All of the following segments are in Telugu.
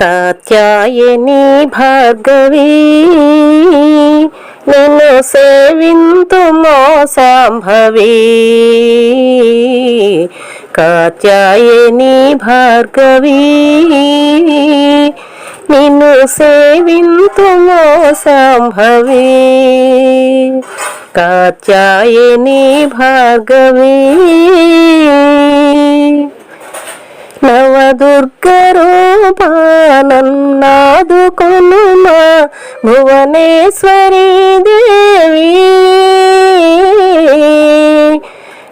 కాత్యాయని భార్గవి నిన్ను సేవింతుమో సాంభవి కాత్యాయని భార్గవి నిన్ను సేవింతుమో సాంభవి కాత్యాయని భార్గవి దుర్గరూపానన్నాదుకొనుమా భువనేశ్వరీ దేవి.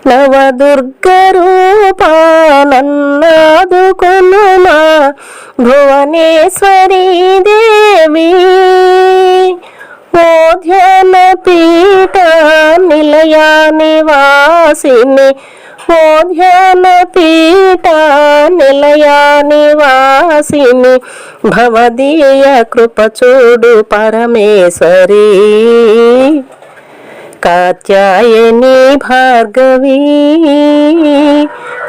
నవదుర్గరూపానన్నాదుకొనుమా భువనేశ్వరీ దేవి. ఓధ్యాన పీఠ నిలయా నివాసిని ఓధ్యాన పీఠ నిలయా నివాసిని భవదీయ కృప చూడు పరమేశ్వరి. కాత్యాయని భార్గవి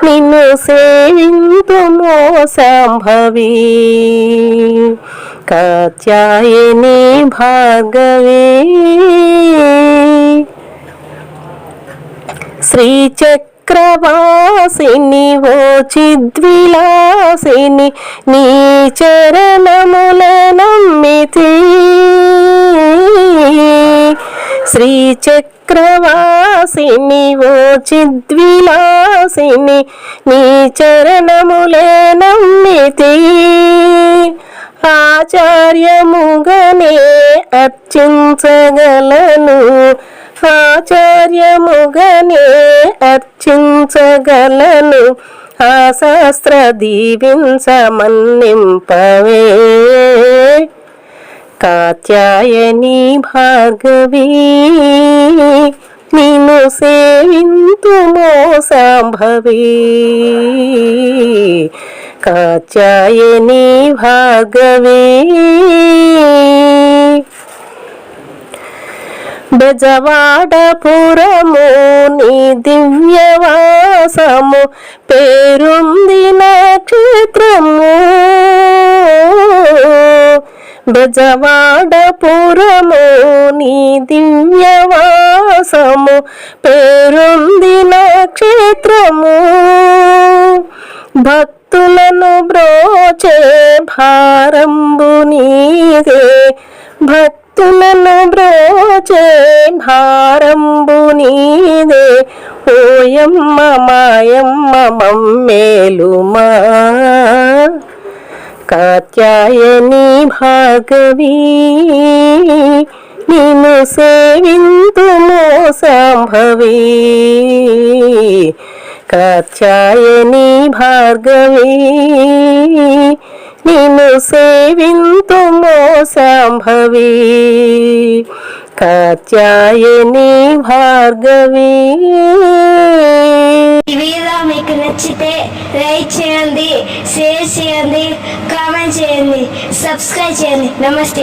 నిన్ను సేవింతుమో సంభవి. కాత్యాయని భార్గవి శ్రీచక్ర శ్రీచక్రవాసిని ఓ చిద్విలాసిని నీ చరణముల నమ్మితి. శ్రీచక్రవాసిని ఓ చిద్విలాసిని నీ చరణముల నమ్మితి. ఆచార్యముగనే అర్చించగలను. ఆచార్యముగనే అర్చించగలను. ఆ శాస్త్ర దీవించమన్నింపవే. కాత్యాయని భార్గవి నిన్ను సేవింతుమో సాంభవి. కాత్యాయని భార్గవి బెజవాడపురము నీ దివ్యవాసము పేరుంది నక్షత్రము బెజవాడపురము నీ దివ్యవాసము పేరుంది నక్షత్రము భక్తులను బ్రోచే భారంబు నీదే భక్ బ్రోచే భారంబు నీదే. ఓయమ్మ మాయమ్మ మమ్మేలుమా. కాత్యాయని భార్గవి నిన్ను సేవింతుమో సంభవి కాత్యాయని భార్గవి నిన్ను సేవింతుమో సంభవీ కాత్యాయని భార్గవి. ఈ వీడియో మీకు నచ్చితే లైక్ చేయండి షేర్ చేయండి కామెంట్ చేయండి సబ్స్క్రైబ్ చేయండి. నమస్తే.